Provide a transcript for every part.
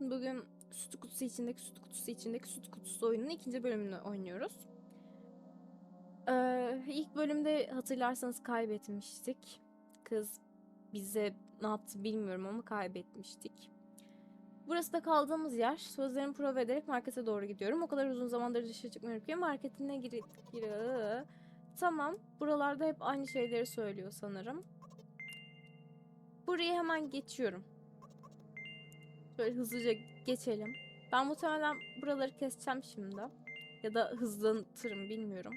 Bugün süt kutusu içindeki süt kutusu içindeki süt kutusu oyunun ikinci bölümünü oynuyoruz. Ee, ilk bölümde hatırlarsanız kaybetmiştik. Kız bize ne yaptı bilmiyorum ama kaybetmiştik. Burası da kaldığımız yer. Sözlerimi prova ederek markete doğru gidiyorum. O kadar uzun zamandır dışarı çıkmıyorum ki marketine gir... gir Tamam. Buralarda hep aynı şeyleri söylüyor sanırım. Burayı hemen geçiyorum. Böyle hızlıca geçelim. Ben muhtemelen buraları keseceğim şimdi. Ya da hızlanırım bilmiyorum.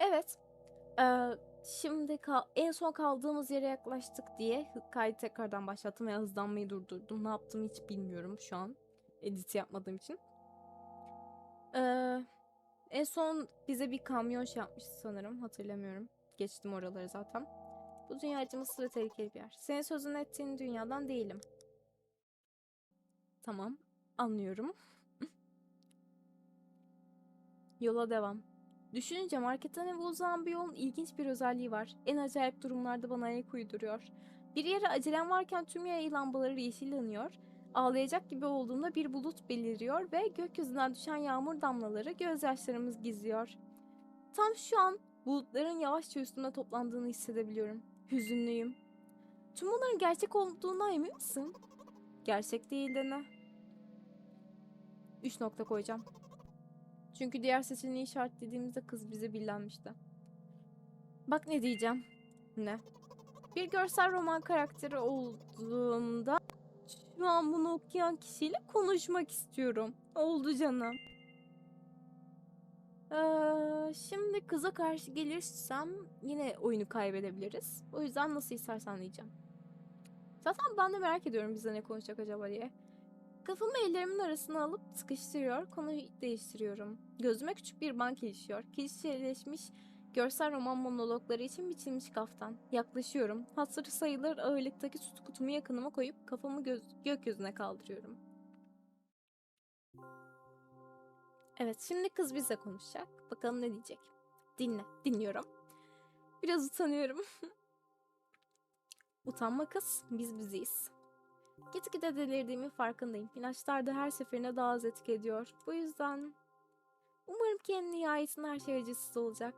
Evet. Eee, şimdi en son kaldığımız yere yaklaştık diye kaydı tekrardan başlattım ve hızlanmayı durdurdum. Ne yaptığımı hiç bilmiyorum şu an. Edit yapmadığım için. Eee, en son bize bir kamyon şey yapmıştı sanırım. Hatırlamıyorum. Geçtim oraları zaten. Bu dünya acımasız ve tehlikeli bir yer. Senin sözünü ettiğin dünyadan değilim. Tamam. Anlıyorum. Yola devam. Düşününce marketten eve uzanan bir yolun ilginç bir özelliği var. En acayip durumlarda bana ayak uyduruyor. Bir yere acelem varken tüm yaya lambaları yeşillanıyor. Ağlayacak gibi olduğumda bir bulut beliriyor ve gökyüzünden düşen yağmur damlaları gözyaşlarımız gizliyor. Tam şu an bulutların yavaşça üstüme toplandığını hissedebiliyorum. Hüzünlüyüm. Tüm bunların gerçek olduğuna emin misin? Gerçek değil de ne? Üç nokta koyacağım. Çünkü diğer seçeneği işaretlediğimizde kız bize billenmişti. Bak ne diyeceğim. Ne? Bir görsel roman karakteri olduğumda şu an bunu okuyan kişiyle konuşmak istiyorum. Oldu canım. Ee, şimdi kıza karşı gelirsem yine oyunu kaybedebiliriz. O yüzden nasıl istersen diyeceğim. Zaten ben de merak ediyorum bize ne konuşacak acaba diye. Kafamı ellerimin arasına alıp sıkıştırıyor, konuyu değiştiriyorum. Gözüme küçük bir bank ilişiyor. Klişeleşmiş görsel roman monologları için biçilmiş kaftan. Yaklaşıyorum. Hatırı sayılır ağırlıktaki süt kutumu yakınıma koyup kafamı göz gökyüzüne kaldırıyorum. Evet, şimdi kız bize konuşacak. Bakalım ne diyecek. Dinle, dinliyorum. Biraz utanıyorum. Utanma kız, biz biziz. Gitgide delirdiğimin farkındayım. İlaçlar da her seferinde daha az etki ediyor. Bu yüzden umarım ki en nihayetinde her şey acısız olacak.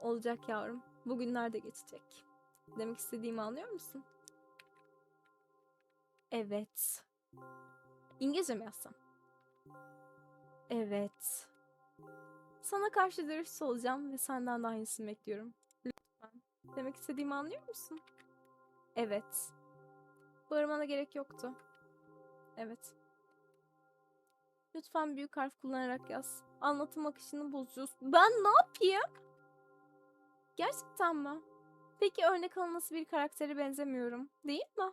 Olacak yavrum. Bugünler de geçecek. Demek istediğimi anlıyor musun? Evet. İngilizce mi yazsam? Evet. Sana karşı dürüst olacağım ve senden de aynısını bekliyorum. Lütfen. Demek istediğimi anlıyor musun? Evet. Bağırmana gerek yoktu. Evet. Lütfen büyük harf kullanarak yaz. Anlatım akışını bozuyorsun. Ben ne yapayım? Gerçekten mi? Peki örnek alınması bir karaktere benzemiyorum. Değil mi?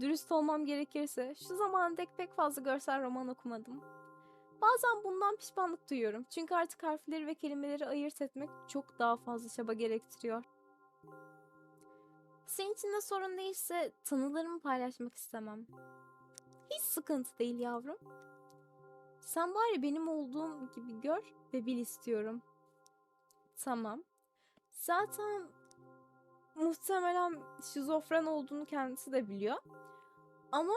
Dürüst olmam gerekirse şu zamana dek pek fazla görsel roman okumadım. Bazen bundan pişmanlık duyuyorum. Çünkü artık harfleri ve kelimeleri ayırt etmek çok daha fazla çaba gerektiriyor. Senin için de sorun değilse tanılarımı paylaşmak istemem. Hiç sıkıntı değil yavrum. Sen bari benim olduğum gibi gör ve bil istiyorum. Tamam. Zaten muhtemelen şizofren olduğunu kendisi de biliyor. Ama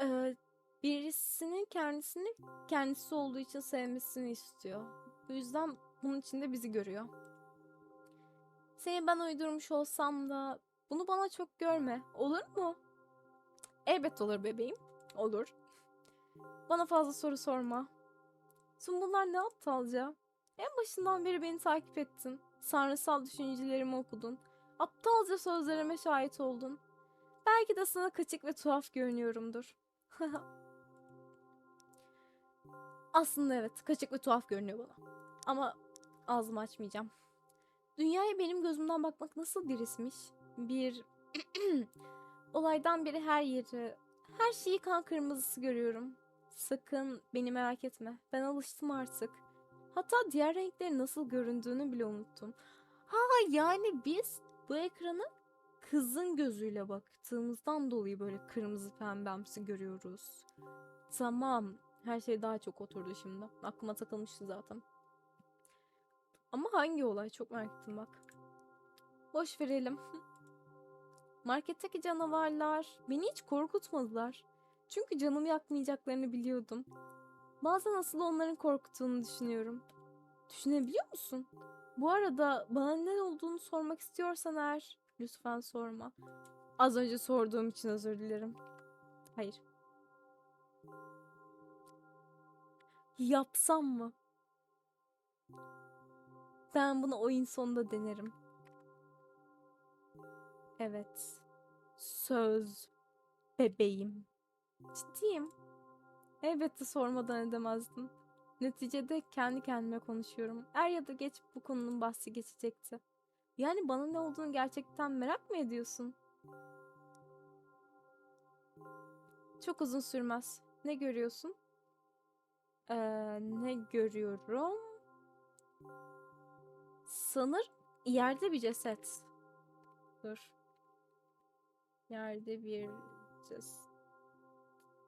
e, birisinin kendisini kendisi olduğu için sevmesini istiyor. Bu yüzden bunun içinde bizi görüyor. Seni ben uydurmuş olsam da bunu bana çok görme. Olur mu? Elbet olur bebeğim. Olur. Bana fazla soru sorma. Tüm bunlar ne aptalca? En başından beri beni takip ettin. Sanrısal düşüncelerimi okudun. Aptalca sözlerime şahit oldun. Belki de sana kaçık ve tuhaf görünüyorumdur. Aslında evet, kaçık ve tuhaf görünüyor bana. Ama ağzımı açmayacağım. Dünyaya benim gözümden bakmak nasıl bir ismiş? Bir olaydan beri her yeri, her şeyi kan kırmızısı görüyorum. Sakın beni merak etme. Ben alıştım artık. Hatta diğer renklerin nasıl göründüğünü bile unuttum. Ha yani biz bu ekranı kızın gözüyle baktığımızdan dolayı böyle kırmızı pembemsi görüyoruz. Tamam. Her şey daha çok oturdu şimdi. Aklıma takılmıştı zaten. Ama hangi olay çok merak ettim bak. Boş verelim. Marketteki canavarlar beni hiç korkutmadılar. Çünkü canımı yakmayacaklarını biliyordum. Bazen asıl onların korkuttuğunu düşünüyorum. Düşünebiliyor musun? Bu arada bana ne olduğunu sormak istiyorsan eğer lütfen sorma. Az önce sorduğum için özür dilerim. Hayır. Yapsam mı? Ben bunu oyun sonunda denerim. Evet. Söz. Bebeğim. Ciddiyim. Elbette sormadan edemezdim. Neticede kendi kendime konuşuyorum. Er ya da geç bu konunun bahsi geçecekti. Yani bana ne olduğunu gerçekten merak mı ediyorsun? Çok uzun sürmez. Ne görüyorsun? Ee, ne görüyorum? Sanır yerde bir ceset. Dur. Yerde bir ceset.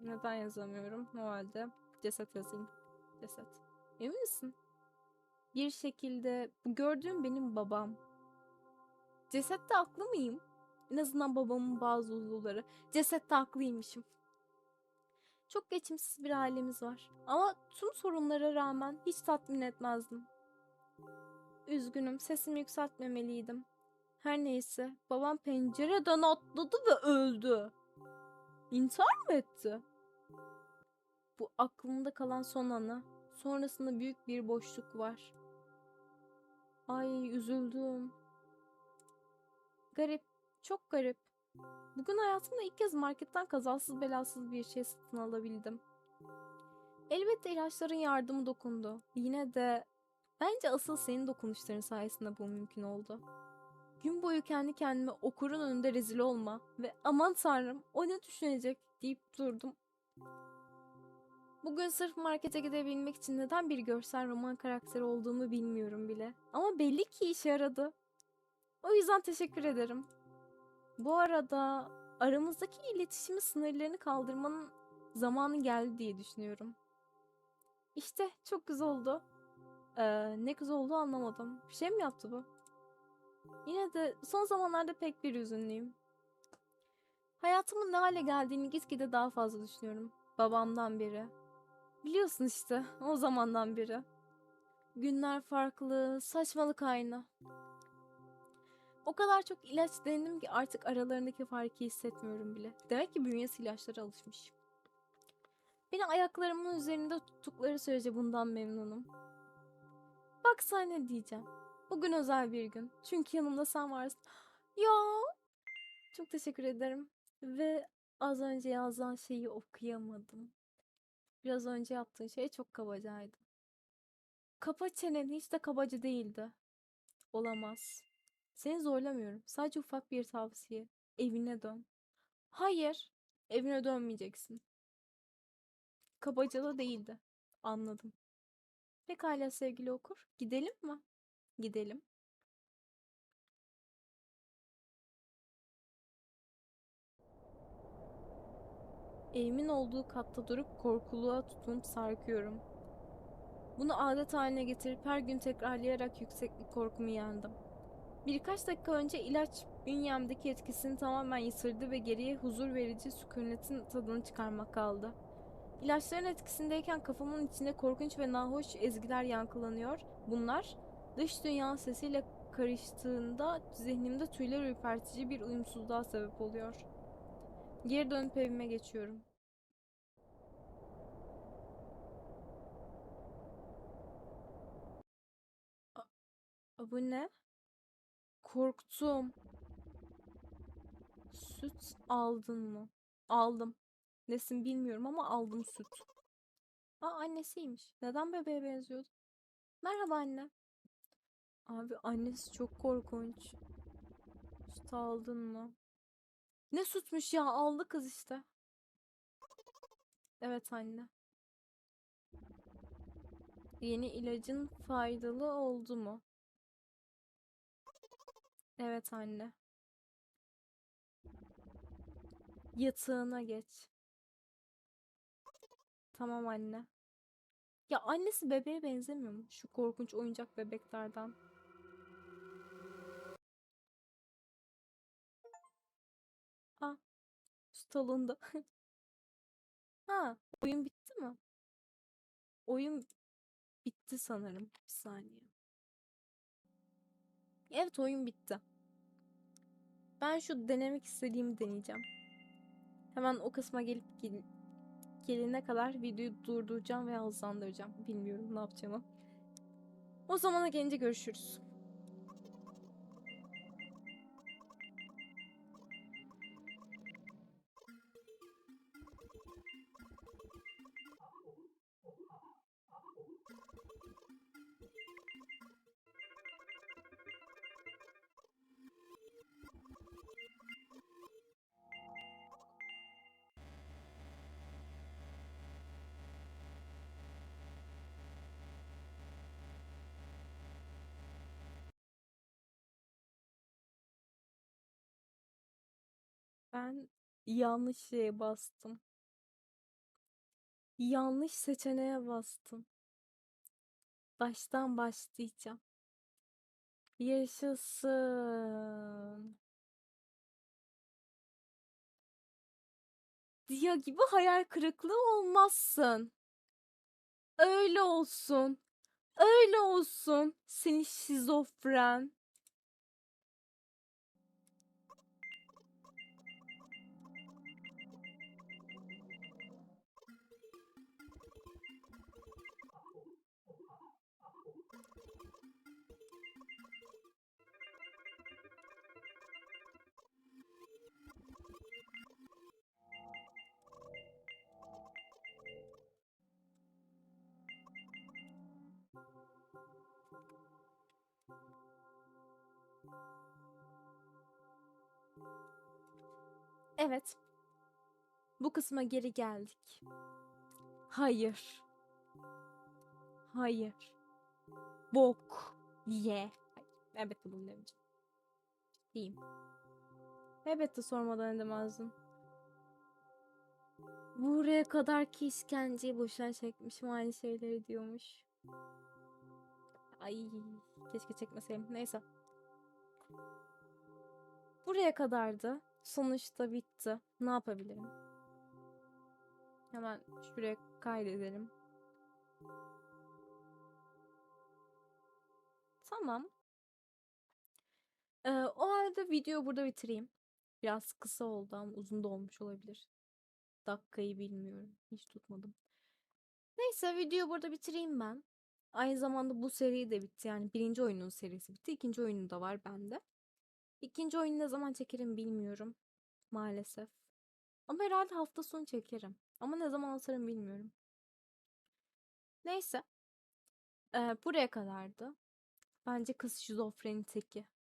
Neden yazamıyorum? O halde ceset yazayım. Ceset. Emin misin? Bir şekilde bu gördüğüm benim babam. Cesette haklı mıyım? En azından babamın bazı uzuvları. Cesette haklıymışım. Çok geçimsiz bir ailemiz var. Ama tüm sorunlara rağmen hiç tatmin etmezdim. Üzgünüm, sesimi yükseltmemeliydim. Her neyse, babam pencereden atladı ve öldü. İntihar mı etti? Bu aklımda kalan son anı. Sonrasında büyük bir boşluk var. Ay üzüldüm. Garip, çok garip. Bugün hayatımda ilk kez marketten kazasız belasız bir şey satın alabildim. Elbette ilaçların yardımı dokundu. Yine de bence asıl senin dokunuşların sayesinde bu mümkün oldu. Gün boyu kendi kendime okurun önünde rezil olma ve aman tanrım o ne düşünecek deyip durdum. Bugün sırf markete gidebilmek için neden bir görsel roman karakteri olduğumu bilmiyorum bile. Ama belli ki işe yaradı. O yüzden teşekkür ederim. Bu arada aramızdaki iletişimin sınırlarını kaldırmanın zamanı geldi diye düşünüyorum. İşte çok güzel oldu. Ee, ne güzel oldu anlamadım. Bir şey mi yaptı bu? Yine de son zamanlarda pek bir üzünlüyüm. Hayatımın ne hale geldiğini gitgide daha fazla düşünüyorum. Babamdan beri. Biliyorsun işte o zamandan beri. Günler farklı, saçmalık aynı. O kadar çok ilaç denedim ki artık aralarındaki farkı hissetmiyorum bile. Demek ki bünyesi ilaçlara alışmış. Beni ayaklarımın üzerinde tuttukları sürece bundan memnunum. Bak sana diyeceğim. Bugün özel bir gün. Çünkü yanımda sen varsın. Ya. Çok teşekkür ederim. Ve az önce yazılan şeyi okuyamadım. Biraz önce yaptığın şey çok kabacaydı. Kapa çeneni hiç de kabacı değildi. Olamaz. Seni zorlamıyorum. Sadece ufak bir tavsiye. Evine dön. Hayır. Evine dönmeyeceksin. Kabaca da değildi. Anladım. Pekala sevgili okur. Gidelim mi? Gidelim. Evimin olduğu katta durup korkuluğa tutunup sarkıyorum. Bunu adet haline getirip her gün tekrarlayarak yükseklik korkumu yendim. Birkaç dakika önce ilaç bünyemdeki etkisini tamamen yitirdi ve geriye huzur verici sükunetin tadını çıkarmak kaldı. İlaçların etkisindeyken kafamın içinde korkunç ve nahoş ezgiler yankılanıyor. Bunlar dış dünyanın sesiyle karıştığında zihnimde tüyler ürpertici bir uyumsuzluğa sebep oluyor. Geri dönüp evime geçiyorum. A- Bu ne? Korktum. Süt aldın mı? Aldım. Nesin bilmiyorum ama aldım süt. Aa annesiymiş. Neden bebeğe benziyordu? Merhaba anne. Abi annesi çok korkunç. Süt aldın mı? Ne sütmüş ya aldı kız işte. Evet anne. Yeni ilacın faydalı oldu mu? Evet anne. Yatağına geç. Tamam anne. Ya annesi bebeğe benzemiyor mu? Şu korkunç oyuncak bebeklerden. Salonda. Ha, oyun bitti mi? Oyun bitti sanırım. Bir saniye. Evet, oyun bitti. Ben şu denemek istediğimi deneyeceğim. Hemen o kısma gelip gel gelene kadar videoyu durduracağım ve hızlandıracağım. Bilmiyorum ne yapacağımı. O zamana gelince görüşürüz. Ben yanlış şeye bastım. Yanlış seçeneğe bastım. Baştan başlayacağım. Yaşasın. Dia gibi hayal kırıklığı olmazsın. Öyle olsun. Öyle olsun. Seni şizofren. Evet. Bu kısma geri geldik. Hayır. Hayır. Bok ye. Elbette bunu demeyeceğim. Diyeyim. Elbette sormadan edemezdim. Buraya kadar ki işkenceyi boşuna çekmişim aynı şeyleri diyormuş. Ay keşke çekmeseydim. Neyse. Buraya kadardı. Sonuçta bitti. Ne yapabilirim? Hemen şuraya kaydedelim. Tamam. Ee, o halde videoyu burada bitireyim. Biraz kısa oldu ama uzun da olmuş olabilir. Dakikayı bilmiyorum. Hiç tutmadım. Neyse videoyu burada bitireyim ben. Aynı zamanda bu seri de bitti. Yani birinci oyunun serisi bitti. İkinci oyunu da var bende. İkinci oyunu ne zaman çekerim bilmiyorum. Maalesef. Ama herhalde hafta sonu çekerim. Ama ne zaman atarım bilmiyorum. Neyse. Ee, buraya kadardı. Bence kız şizofreni teki.